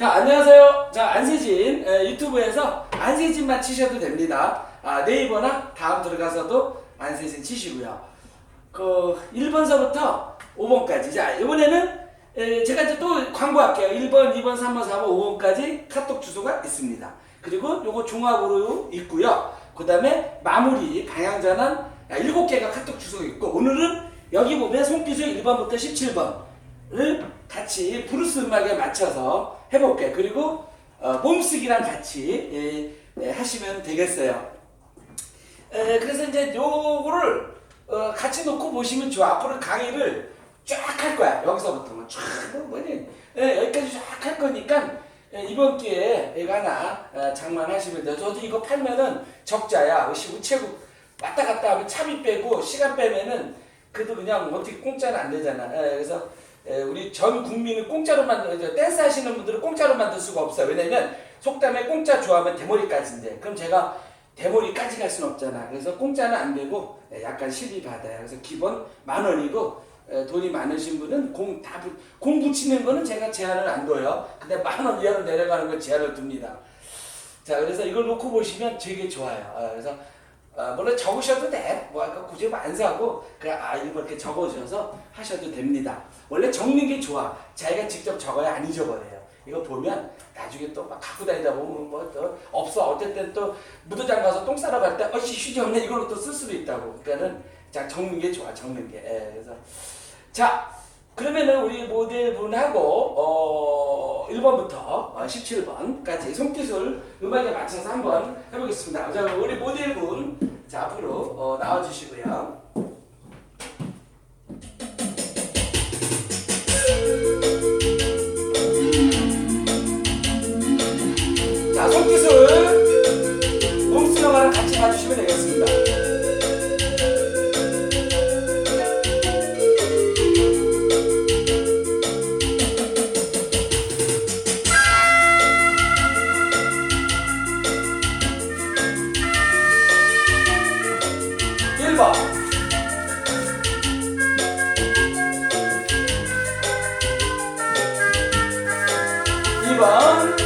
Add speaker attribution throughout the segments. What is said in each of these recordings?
Speaker 1: 자, 안녕하세요. 자, 안세진 에, 유튜브에서 안세진만 치셔도 됩니다. 아, 네이버나 다음 들어가서도 안세진 치시고요. 그 1번서부터 5번까지. 자, 이번에는 에, 제가 이제 또 광고할게요. 1번, 2번, 3번, 4번, 5번까지 카톡 주소가 있습니다. 그리고 요거 종합으로 있고요. 그 다음에 마무리 방향전환 7개가 카톡 주소가 있고 오늘은 여기 보면 손기술 1번부터 17번을 같이 브루스 음악에 맞춰서 해볼게요. 그리고 어, 몸쓰기랑 같이 예, 예, 하시면 되겠어요. 에, 그래서 이제 요거를 어, 같이 놓고 보시면 좋아. 앞으로 강의를 쫙 할 거야. 여기서부터 쫙 뭐니 예, 여기까지 쫙 할 거니까 예, 이번 기회에 이거 하나 어, 장만하시면 돼요. 저도 이거 팔면은 적자야. 우체국 왔다 갔다 하면 차비 빼고 시간 빼면은 그래도 그냥 어떻게 공짜는 안 되잖아. 예, 그래서 예, 우리 전 국민을 공짜로 만들, 이제 댄스 하시는 분들은 공짜로 만들 수가 없어요. 왜냐면 속담에 공짜 좋아하면 대머리까지인데 그럼 제가 대머리까지 갈 수는 없잖아. 그래서 공짜는 안 되고 예, 약간 실비 받아요. 그래서 기본 만 원이고 예, 돈이 많으신 분은 공 다 공 붙이는 거는 제가 제한을 안 둬요. 근데 만 원 이하로 내려가는 건 제한을 둡니다. 자, 그래서 이걸 놓고 보시면 되게 좋아요. 어, 그래서 어, 물론 적으셔도 돼. 뭐 굳이 뭐안 사고 그냥 아 이거 이렇게 적어주셔서 하셔도 됩니다. 원래 적는 게 좋아. 자기가 직접 적어야 안 잊어버려요. 이거 보면 나중에 또 막 갖고 다니다 보면 뭐 또 없어. 어쨌든 또 무도장 가서 똥 싸러 갈 때 어씨 휴지 없네 이걸로 또 쓸 수도 있다고. 그러니까는 자 적는 게 좋아. 적는 게. 예, 그래서 자 그러면은 우리 모델분하고 어 1번부터 17번까지 손기술 음악에 맞춰서 한번 해보겠습니다. 자 우리 모델분 자 앞으로 어, 나와주시고요. 2번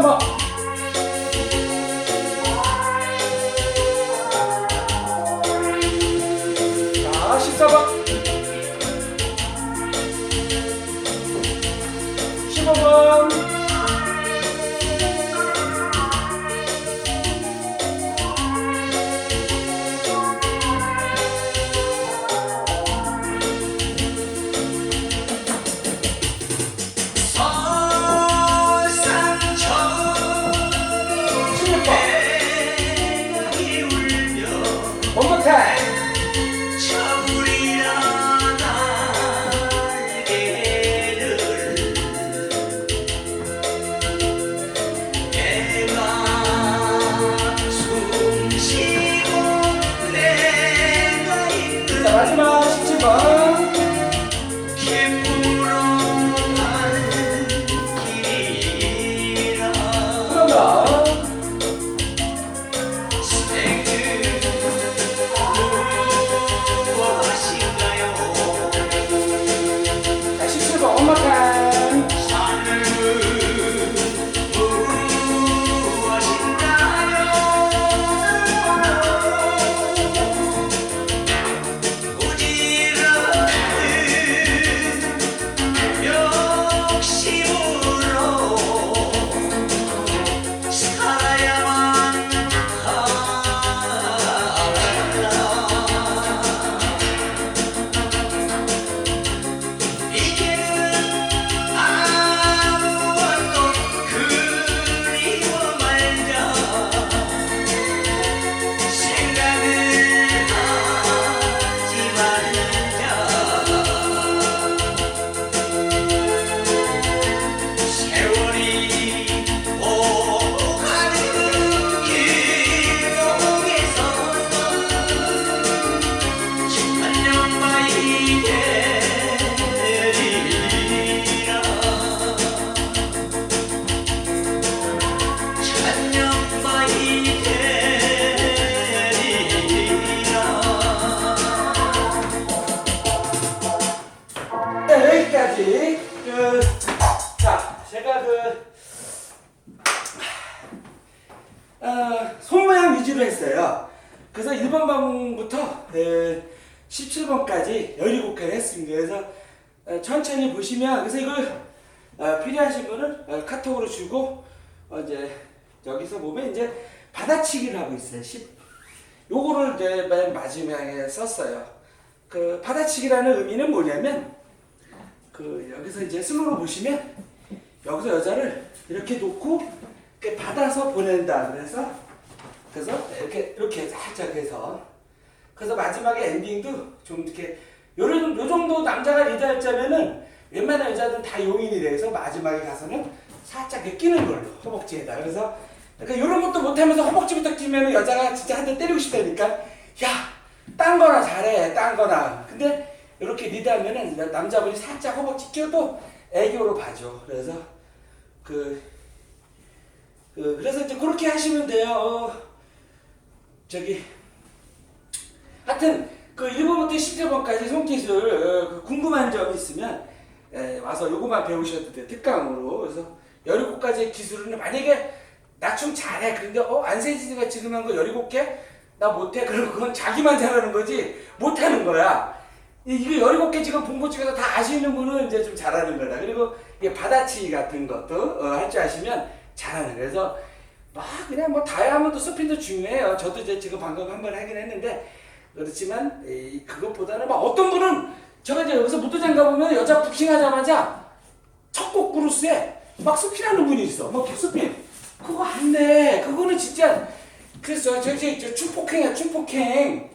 Speaker 1: 자, 13번. 자,
Speaker 2: 제가
Speaker 1: 그, 어, 손모양 위주로 했어요. 그래서 1번 방부터 17번까지 17개를 했습니다. 그래서 어, 천천히 보시면, 그래서 이걸 어, 필요하신 분은 어, 카톡으로 주고, 어, 이제 여기서 보면 이제 받아치기를 하고 있어요. 10, 요거를 이제 맨 마지막에 썼어요. 그 받아치기라는 의미는 뭐냐면, 그 여기서 이제 슬로로 보시면 여기서 여자를 이렇게 놓고 이렇게 받아서 보낸다. 그래서 그래서 이렇게 이렇게 살짝 해서. 그래서 마지막에 엔딩도 좀 이렇게 요런 요 정도 남자가 리드할 자면은 웬만한 여자들은 다 용인이 돼서 마지막에 가서는 살짝 끼는 걸로 허벅지에다. 그래서 그러니까 이런 것도 못하면서 허벅지부터 끼면은 여자가 진짜 한 대 때리고 싶다니까. 야 딴 거나 잘해 딴 거나. 근데 이렇게 리드하면은 남자분이 살짝 허벅지 끼워도 애교로 봐줘. 그래서 그, 그 그래서 이제 그렇게 하시면 돼요. 어, 저기 하여튼 그 1번부터 10번까지 손기술 어, 그 궁금한 점 있으면 에, 와서 요거만 배우셔도 돼 특강으로. 그래서 17가지 기술은 만약에 나 춤 잘해. 그런데 어 안세진이가 지금 한 거 17개? 나 못해. 그럼 그건 자기만 잘하는 거지 못하는 거야 이- 이거 17개 지금 본거 중에서 다 아시는 분은 이제 좀 잘하는 거다 그리고 이게 바다치 같은 것도 어, 할줄 아시면 잘하는 거야 그래서 막 그냥 뭐 다이아몬드 스핀도 중요해요 저도 이제 지금 방금 한 번 하긴 했는데 그렇지만 이, 그것보다는 막 어떤 분은 제가 이제 여기서 무도장 가보면 여자 부킹하자마자 첫곡 브루스에 막 스피하는 분이 있어. 막 스피. 그거 안 돼. 그거는 진짜 그래서 저 저기 저 춤폭행이야 춤폭행. 응?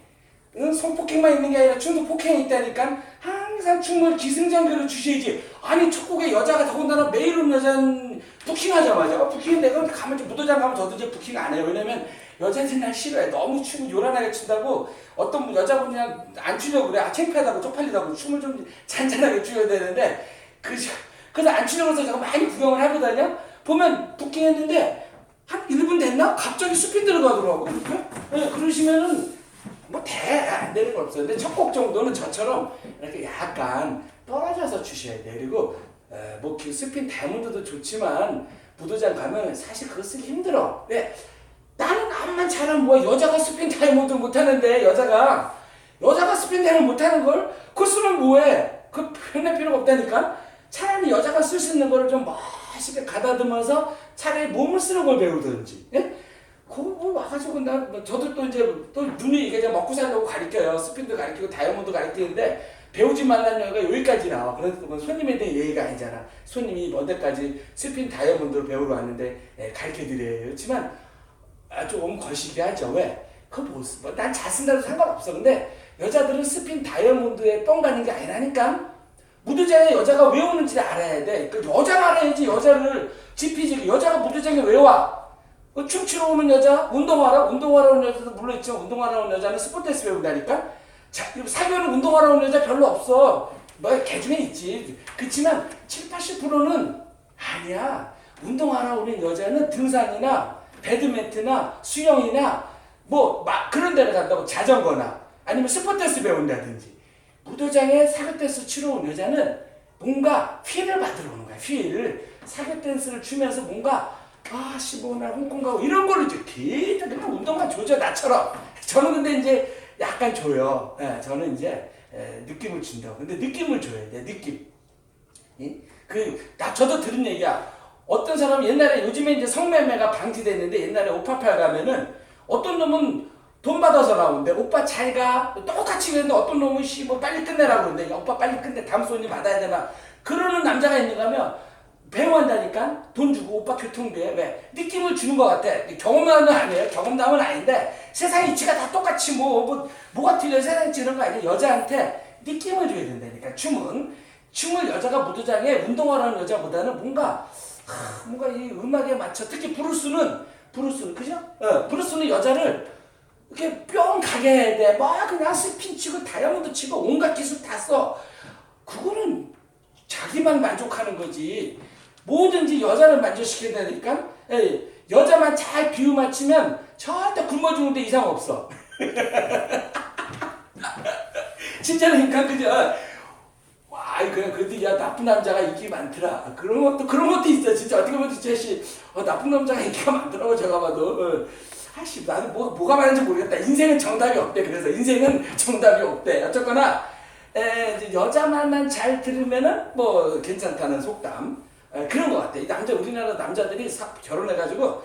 Speaker 1: 손폭행만 있는 게 아니라 춤도 폭행이 있다니까 항상 춤을 기승전결을 주셔야지. 아니 첫 곡에 여자가 더군다나 매일 오는 여자는 부킹하자마자 어, 부킹 내가 가면 좀 무도장 가면 저도 이제 부킹 안 해요. 왜냐면 여자들이 날 싫어해. 너무 춤을 요란하게 춘다고 어떤 분- 여자분이랑 안 추려고 그래. 아 창피하다고 쪽팔리다고 춤을 좀 잔잔하게 추어야 되는데 그 그래서 안 추려고 해서 제가 많이 구경을 하거든요. 보면 부킹했는데 한 1분 됐나? 갑자기 스핀 들어가더라고. 네, 그러시면은 뭐 대 안 되는 건 없어요. 근데 첫 곡 정도는 저처럼 이렇게 약간 떨어져서 주셔야 돼요. 그리고 에, 뭐그 스핀 다이아몬드도 좋지만 무도장 가면 사실 그거 쓰기 힘들어. 왜? 나는 암만 잘하면 뭐야 여자가 스핀 다이아몬드 못하는데 여자가 여자가 스핀 다이아몬드 못하는 걸 그거 쓰면 뭐해? 그 변할 필요가 없다니까. 차라리 여자가 쓸 수 있는 거를 좀 멋있게 가다듬어서 차라리 몸을 쓰는 걸 배우든지. 예? 그거 뭐 와가지고 나뭐 저도 또 이제 또 눈이 이게 먹고 살려고 가르쳐요. 스핀도 가르치고 다이아몬드 가르치는데 배우지 말라는 얘기가 여기까지 나와. 그래서 그건 손님에 대한 예의가 아니잖아. 손님이 어디까지 스핀 다이아몬드를 배우러 왔는데 예, 가르쳐드려요. 그렇지만 아, 조금 거시기 하죠. 왜? 그거 못 쓰. 뭐, 난잘 쓴다도 상관없어. 근데 여자들은 스핀 다이아몬드에 뻥 가는 게 아니라니까. 무드장에 여자가 왜 오는지 알아야 돼. 그 여자가 알아야지 여자를 지피지. 여자가 무드장에 왜 와? 어, 춤추러 오는 여자, 운동하러, 운동하러 오는 여자도 물론 있지만 운동하러 오는 여자는 스포츠에서 배운다니까? 자, 사교는 운동하러 오는 여자 별로 없어. 뭐, 개 중에 있지. 그렇지만 7, 80%는 아니야. 운동하러 오는 여자는 등산이나 배드민턴이나 수영이나 뭐, 막 그런 데를 간다고 자전거나 아니면 스포츠에서 배운다든지. 무도장에 사교 댄스 추러 온 여자는 뭔가 휠을 받으러 오는 거야. 휠을. 사교 댄스를 추면서 뭔가 아씨 뭐나 홍콩 가고 이런 걸로 이제 계속 그냥 운동만 조져 나처럼. 저는 근데 이제 약간 줘요. 예, 저는 이제 예, 느낌을 준다고. 근데 느낌을 줘야 돼. 느낌. 예? 그, 나, 저도 들은 얘기야. 어떤 사람은 옛날에 요즘에 이제 성매매가 방지됐는데 옛날에 오파팔 가면은 어떤 놈은 돈 받아서 나오는데 오빠 잘 가. 똑같이 그랬는데 어떤 놈은 씨, 뭐 빨리 끝내라고 그러는데 야, 오빠 빨리 끝내. 다음 손님 받아야 되나. 그러는 남자가 있는가 하면 배우한다니까? 돈 주고 오빠 교통비에? 왜? 느낌을 주는 것 같아. 경험담은 아니에요. 경험담은 아닌데 세상 이치가 다 똑같이 뭐, 뭐 뭐가 틀려 세상 이치 이런 거 아니야 여자한테 느낌을 줘야 된다니까. 춤은 춤을 여자가 무도장에 운동하라는 여자보다는 뭔가 하, 뭔가 이 음악에 맞춰. 특히 브루스는 브루스는 그죠? 어, 브루스는 여자를 이렇게 뿅 가게 해야 돼. 막 그냥 스핀 치고 다이아몬드 치고 온갖 기술 다 써. 그거는 자기만 만족하는 거지. 뭐든지 여자를 만족시킨다니까. 예, 여자만 잘 비유 맞추면 절대 굶어 죽는데 이상 없어. 인간 그죠? 와, 그냥 그래도 야 나쁜 남자가 인기 많더라. 그런 것도 그런 것도 있어. 진짜 어떻게 보면 제시 어, 나쁜 남자가 인기가 많더라고 제가 봐도. 어. 아씨 나는 뭐 뭐가 많은지 모르겠다. 인생은 정답이 없대. 그래서 인생은 정답이 없대. 어쨌거나 에, 여자 말만 잘 들으면은 뭐 괜찮다는 속담 에, 그런 것 같아. 이 남자 우리나라 남자들이 사, 결혼해가지고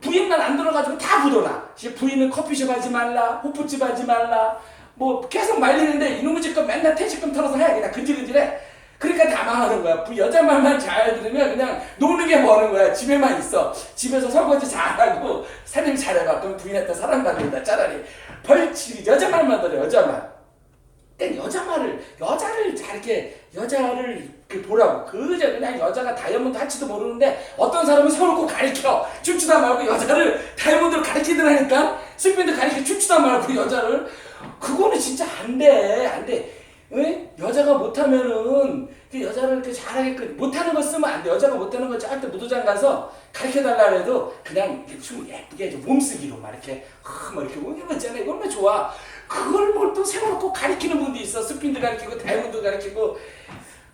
Speaker 1: 부인만 안 들어가지고 다 부도나. 씨, 부인은 커피숍 하지 말라, 호프집 하지 말라. 뭐 계속 말리는데 이놈의 집도 맨날 퇴직금 털어서 해 그냥 근질근질해. 그러니까 다 망하는 거야. 부- 여자 말만 잘 들으면 그냥 노는 게 뭐는 거야. 집에만 있어. 집에서 설거지 잘하고 살림 잘해봐. 그럼 부인한테 사랑받는다. 차라리 벌칙 여자 말만 들어 여자 말. 그러니까 여자 말을 여자를 잘 이렇게 여자를 그 보라고. 그저 그냥 여자가 다이아몬드 할지도 모르는데 어떤 사람은 세워놓고 가르쳐 춤추다 말고 여자를 다이아몬드로 가르치더라니까 스핀도 가르쳐 춤추다 말고 여자를. 그거는 진짜 안 돼 안 돼. 왜 여자가 못하면은 그 여자를 이렇게 잘하게끔 못하는 거 쓰면 안 돼. 여자가 못하는 거 절대 무도장 가서 가르쳐 달라 해도 그냥 이렇게 춤 예쁘게 좀 몸쓰기로 막 이렇게 막 이렇게 오기만 있잖아 이거 얼마나 좋아. 그걸 뭘또 세워놓고 가르치는 분도 있어. 스핀도 가르치고 다이아몬드 가르치고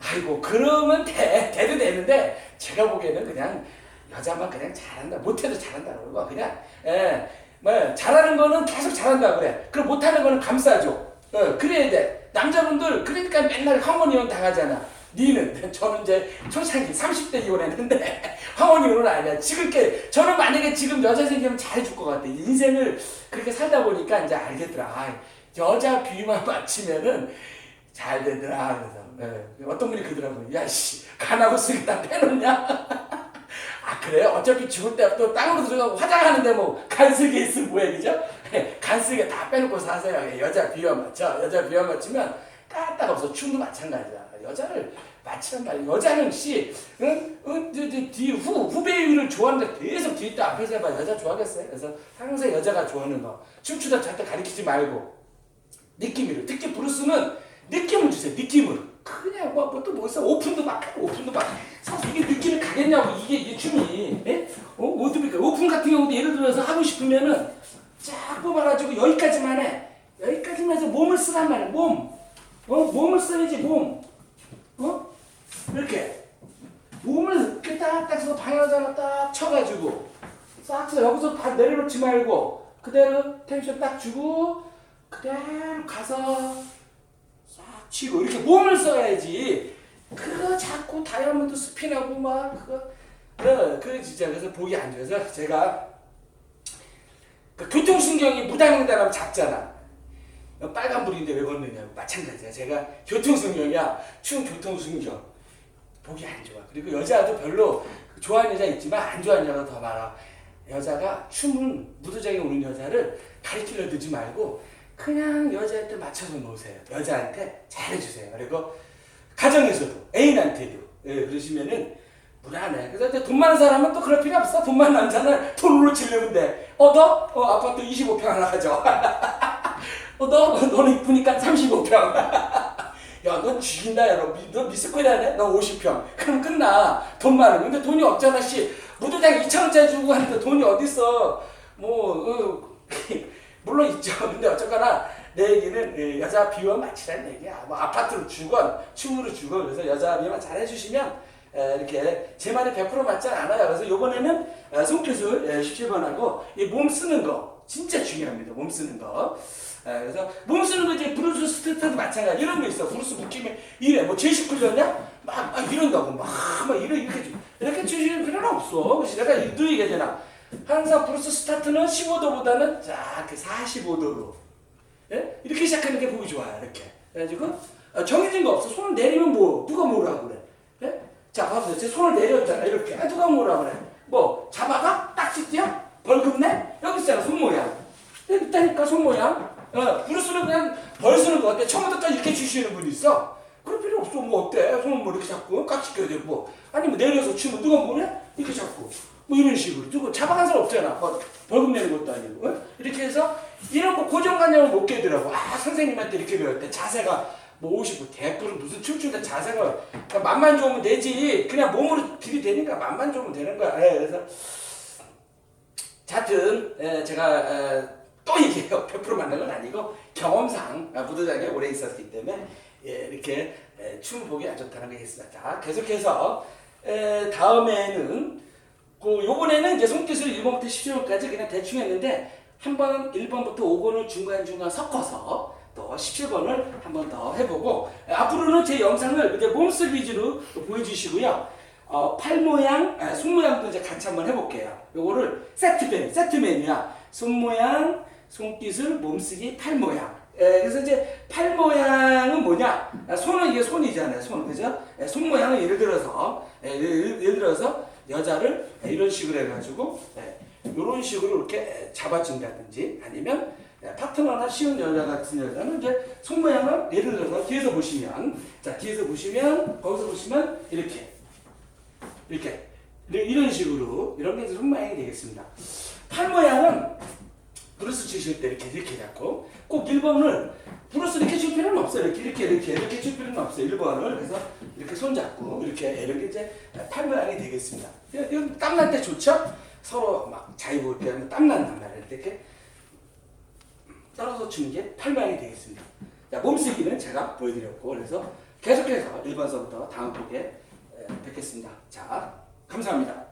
Speaker 1: 아이고 그러면 돼. 돼도 되는데 제가 보기에는 그냥 여자만 그냥 잘한다. 못해도 잘한다고 그거 그냥 예 뭐 잘하는 거는 계속 잘한다 그래. 그리고 못하는 거는 감싸줘. 어 그래야 돼. 남자분들 그러니까 맨날 황혼이혼 당하잖아. 니는 저는 이제 초창기 30대 이혼했는데 황혼이혼은 아니야. 지금 게 저는 만약에 지금 여자 생기면 잘해줄 것 같아. 인생을 그렇게 살다 보니까 이제 알겠더라. 아, 여자 비위만 맞추면은 잘 되더라. 그래서 예, 어떤 분이 그러더라고요. 야 씨 간하고 쓰기 다 빼놓냐? 아 그래 어차피 죽을 때 또 땅으로 들어가고 화장하는데 뭐 간쓰기 있으면 뭐야 그죠? 간쓰기 다 빼놓고 사세요. 여자 비위만 맞춰 여자 비위만 맞추면 까딱 없어. 춤도 마찬가지야. 여자를 맞추란 말이야. 여자는 씨 응? 응? 뒤, 후, 후배위를 좋아하는데 계속 뒤에 또 앞에서 해봐. 여자 좋아하겠어요? 그래서 항상 여자가 좋아하는 거. 춤추다 절대 가리키지 말고. 느낌으로. 특히 브루스는 느낌을 주세요. 느낌을 그냥 뭐또 뭐 있어 오픈도 막 오픈도 막 사실 이게 느낌이 가겠냐고 이게 이게 춤이 예? 어? 어떻게 오픈 같은 경우도 예를 들어서 하고 싶으면은 쫙 뽑아가지고 여기까지만 해 여기까지만 해서 몸을 쓰란 말이야 몸 어? 몸을 써야지 몸 어? 이렇게 몸을 이렇게 딱딱 해서 방향전을 딱 쳐가지고 싹 해서 여기서 다 내려놓지 말고 그대로 텐션 딱 주고 그대로 가서 싹 치고 이렇게 몸을 써야지. 그거 자꾸 다이아몬드 스핀하고 막 그거. 그, 그 진짜 그래서 보기 안 좋아서 제가 그 교통신경이 무당횡단하면 작잖아. 빨간불인데 왜 걷느냐고. 마찬가지야. 제가 교통신경이야. 추운 교통신경. 보기 안 좋아. 그리고 여자도 별로 좋아하는 여자 있지만 안 좋아하는 여자가 더 많아. 여자가 춤은 무도장에 오는 여자를 가리키려 들지 말고 그냥 여자한테 맞춰서 놓으세요 여자한테 잘해주세요 그리고 가정에서도 애인한테도 예, 그러시면은 무난해 그래서 돈 많은 사람은 또 그럴 필요 없어 돈 많은 남자는 돈으로 치려면 돼 어 너? 어 아파트 25평 하나 가져 어, 너, 너는 이쁘니까 35평. 야, 너 죽인다, 야. 너, 미- 너 미스코리아네? 너 50평. 그럼 끝나. 돈 많은. 근데 돈이 없잖아, 씨. 무도장 2천원짜리 주고 하는데 돈이 어딨어. 뭐, 어, 물론 있죠. 근데 어쨌거나 내 얘기는 예, 여자 비워 맞추라는 얘기야. 뭐 아파트로 주건, 춤으로 주건. 그래서 여자 비만 잘 해주시면 에, 이렇게 제 말이 100% 맞지 않아요. 그래서 요번에는 에, 손기술 에, 17번하고 이 몸 쓰는 거 진짜 중요합니다. 몸 쓰는 거. 에, 그래서 몸 쓰는 거 이제 브루스 스트트도 마찬가지 이런 거 있어. 브루스 묶이면 이래. 뭐 제식 훈련이야? 막, 막 이런다고 막, 막 이래 이렇게 주- 이렇게 주실 필요는 없어. 그래서 내가 늘 얘기하잖아. 항상 브루스 스타트는 15도보다는 자, 그 45도로. 예? 이렇게 시작하는 게 보기 좋아요. 이렇게. 그래가지고 어, 정해진 거 없어. 손을 내리면 뭐 누가 뭐라고 그래? 예? 자, 봐보세요. 제 손을 내렸잖아. 이렇게. 아, 누가 뭐라고 그래? 뭐 잡아가? 딱지 뛰어? 벌금 내? 여기 있잖아. 손 모양. 있다니까 손 모양. 어, 브루스는 그냥 벌 쓰는 거 어때? 처음부터 딱 이렇게 주시는 분이 있어. 그럴 필요 없어. 뭐 어때? 손을 뭐 이렇게 잡고 깍지 껴야 되고 뭐. 아니면 내려서 치면 누가 뭐래? 이렇게 잡고. 뭐 이런 식으로. 누구 잡아간 사람 없잖아. 뭐 벌금 내는 것도 아니고. 어? 이렇게 해서 이런 거 고정관념을 못 깨더라고. 아, 선생님한테 이렇게 배웠대. 자세가 뭐 50분 대뿔은 무슨 춤추는데 자세가 그러니까 맛만 좋으면 되지. 그냥 몸으로 들이대니까 맛만 좋으면 되는 거야. 예, 그래서 하여튼 예, 제가 에, 또 얘기해요. 100% 맞는 건 아니고 경험상 아, 무도장에 오래 있었기 때문에 예, 이렇게 에, 춤 보기 안 좋다는 거 있습니다. 자, 계속해서 에, 다음에는 그 요번에는 이제 손기술 1번부터 17번까지 그냥 대충 했는데 한 번 1번부터 5번을 중간중간 섞어서 또 17번을 한 번 더 해보고 에, 앞으로는 제 영상을 이제 몸쓰 위주로 또 보여주시고요. 어, 팔 모양, 아, 손 모양도 이제 같이 한번 해볼게요. 요거를 세트맨, 세트 메뉴야. 손 모양, 손기술, 몸쓰기, 팔 모양. 에, 그래서 이제 팔 모양은 뭐냐? 아, 손은 이게 손이잖아요. 손, 그죠? 에, 손 모양은 예를 들어서, 에, 예를, 예를 들어서 여자를 에, 이런 식으로 해가지고, 이런 식으로 이렇게 에, 잡아준다든지 아니면 에, 파트너나 쉬운 여자 같은 여자는 이제 손 모양을 예를 들어서 뒤에서 보시면, 자, 뒤에서 보시면, 거기서 보시면 이렇게. 이렇게 네, 이런 식으로 이런 게 손 모양이 되겠습니다. 팔 모양은 브루스 치실 때 이렇게 이렇게 잡고 꼭 1번을 브루스 이렇게 칠 필요는 없어요. 이렇게 이렇게 이렇게 이렇게 칠 필요는 없어요. 1번을 그래서 이렇게 손 잡고 이렇게 이렇게 이제 팔 모양이 되겠습니다. 이건 땀날 때 좋죠? 서로 막 자유 볼 때 하면 땀 난단 말이에요. 이렇게 떨어서 치는 게팔 모양이 되겠습니다. 자, 몸쓰기는 제가 보여드렸고 그래서 계속해서 1번서부터 다음 곡에 에, 뵙겠습니다. 자, 감사합니다.